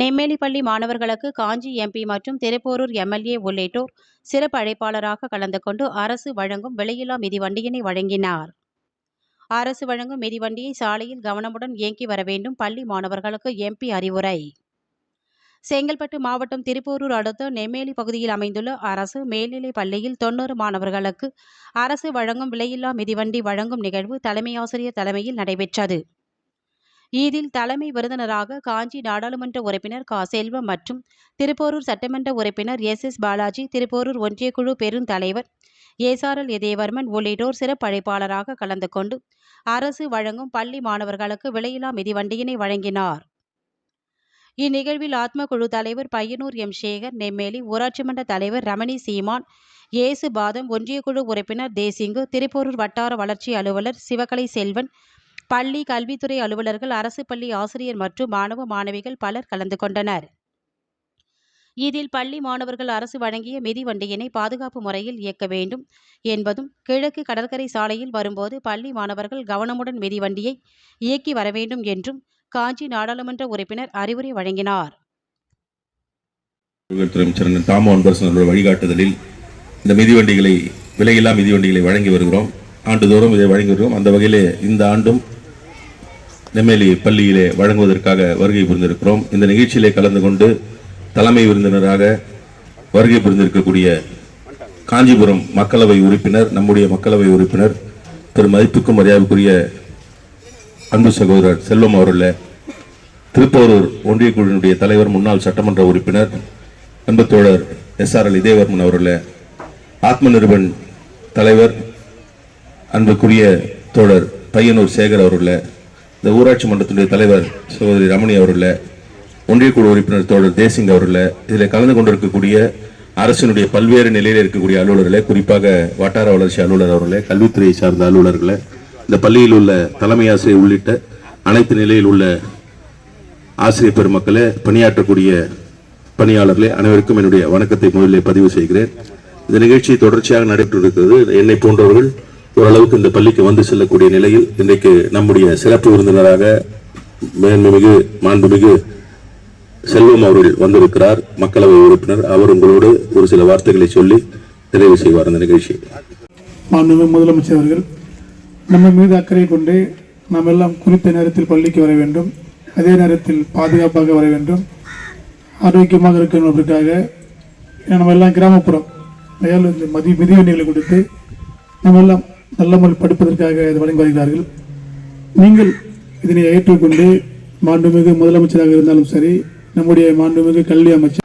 நெம்மேலி பள்ளி மாணவர்களுக்கு காஞ்சி எம்பி மற்றும் திருப்போரூர் எம்எல்ஏ உள்ளிட்டோர் சிறப்பு அழைப்பாளராக கலந்து கொண்டு அரசு வழங்கும் விலையில்லா மிதிவண்டியினை வழங்கினார். அரசு வழங்கும் மிதிவண்டியை சாலையில் கவனமுடன் இயங்கி வர வேண்டும் பள்ளி மாணவர்களுக்கு எம்பி அறிவுரை. செங்கல்பட்டு மாவட்டம் திருப்போரூர் அடுத்த நெம்மேலி பகுதியில் அமைந்துள்ள அரசு மேல்நிலைப் பள்ளியில் தொண்ணூறு மாணவர்களுக்கு அரசு வழங்கும் விலையில்லா மிதிவண்டி வழங்கும் நிகழ்வு தலைமை ஆசிரியர் தலைமையில் நடைபெற்றது. இதில் தலைமை விருந்தினராக காஞ்சி நாடாளுமன்ற உறுப்பினர் கா செல்வம் மற்றும் திருப்போரூர் சட்டமன்ற உறுப்பினர் எஸ் எஸ் பாலாஜி திருப்போரூர் ஒன்றியக்குழு பெருந்தலைவர் ஏசாரல் இதயவர்மன் உள்ளிட்டோர் சிறப்பழைப்பாளராக கலந்து கொண்டு அரசு வழங்கும் பள்ளி மாணவர்களுக்கு விலையில்லா மிதிவண்டியினை வழங்கினார். இந்நிகழ்வில் ஆத்ம குழு தலைவர் பையனூர் எம். சேகர் நெம்மேலி ஊராட்சி மன்ற தலைவர் ரமணி சீமான் இயேசு பாதம் ஒன்றியக்குழு உறுப்பினர் தேசிங்கு திருப்போரூர் வட்டார வளர்ச்சி அலுவலர் சிவகலை செல்வன் பள்ளி கல்வித்துறை அலுவலர்கள் அரசு பள்ளி ஆசிரியர் மற்றும் மாணவ மாணவிகள் பலர் கலந்து கொண்டனர். இதில் பள்ளி மாணவர்கள் அரசு வழங்கிய மிதிவண்டியினை பாதுகாப்பு முறையில் இயக்க வேண்டும் என்பதும் கிழக்கு கடற்கரை சாலையில் வரும்போது பள்ளி மாணவர்கள் கவனமுடன் மிதிவண்டியை இயக்கி வர வேண்டும் என்றும் காஞ்சி நாடாளுமன்ற உறுப்பினர் அறிவுரை வழங்கினார். வழிகாட்டுதலில் இந்த மிதிவண்டிகளை விலையில்லா மிதிவண்டிகளை வழங்கி வருகிறோம். ஆண்டுதோறும் இதை வழங்கி வருகிறோம். அந்த வகையில் இந்த ஆண்டும் நெம்மேலி பள்ளியிலே வழங்குவதற்காக வருகை புரிந்திருக்கிறோம். இந்த நிகழ்ச்சியிலே கலந்து கொண்டு தலைமை விருந்தினராக வருகை புரிந்திருக்கக்கூடிய காஞ்சிபுரம் மக்களவை உறுப்பினர் நம்முடைய மக்களவை உறுப்பினர் திரு மதிப்புக்கும் மரியாதைக்குரிய அன்பு சகோதரர் செல்வம் அவர்கள திருப்போரூர் ஒன்றிய குழுவினுடைய தலைவர் முன்னாள் சட்டமன்ற உறுப்பினர் அன்பு தோழர் எஸ் ஆர் எல் இதயவர்மன் அவர்கள ஆத்ம நிறுவன் தலைவர் அன்புக்குரிய தோழர் பையனூர் சேகர் அவர்களே இந்த ஊராட்சி மன்றத்தினுடைய தலைவர் சகோதரி ரமணி அவர்களே ஒன்றிய குழு உறுப்பினர் தோழர் தேசிங் அவர்களே இதில் கலந்து கொண்டிருக்கக்கூடிய அரசினுடைய பல்வேறு நிலையில் இருக்கக்கூடிய அலுவலர்களை குறிப்பாக வட்டார வளர்ச்சி அலுவலர் அவர்களே கல்வித்துறையை சார்ந்த அலுவலர்களை இந்த பள்ளியில் உள்ள தலைமை ஆசிரியர் உள்ளிட்ட அனைத்து நிலையில் உள்ள ஆசிரியர் பெருமக்களை பணியாற்றக்கூடிய பணியாளர்களே அனைவருக்கும் என்னுடைய வணக்கத்தை முதலில் பதிவு செய்கிறேன். இந்த நிகழ்ச்சி தொடர்ச்சியாக நடைபெற்று இருக்கிறது. என்னை போன்றவர்கள் ஓரளவுக்கு இந்த பள்ளிக்கு வந்து செல்லக்கூடிய நிலையில் இன்றைக்கு நம்முடைய சிறப்பு விருந்தினராக மேன்மிகு மாண்புமிகு செல்வம் அவர்கள் வந்திருக்கிறார். மக்களவை உறுப்பினர் அவர் உங்களோடு ஒரு சில வார்த்தைகளை சொல்லி நிறைவு செய்வார் அந்த நிகழ்ச்சி. மாண்புமிகு முதலமைச்சர் அவர்கள் நம்ம மீது அக்கறை கொண்டு நாம் எல்லாம் குறித்த நேரத்தில் பள்ளிக்கு வர வேண்டும். அதே நேரத்தில் பாதுகாப்பாக வர வேண்டும். ஆரோக்கியமாக இருக்கணும் என்பதற்காக நம்ம எல்லாம் கிராமப்புறம் மேலும் இந்த மதி மிதிவண்டிகளை கொடுத்து நம்ம எல்லாம் நல்ல முறையில் படிப்பதற்காக இது வழங்கி வருகிறார்கள் நீங்கள் இதனை ஏற்றுக்கொண்டு மாண்புமிகு முதலமைச்சராக இருந்தாலும் சரி நம்முடைய மாண்புமிகு கல்வி அமைச்சர்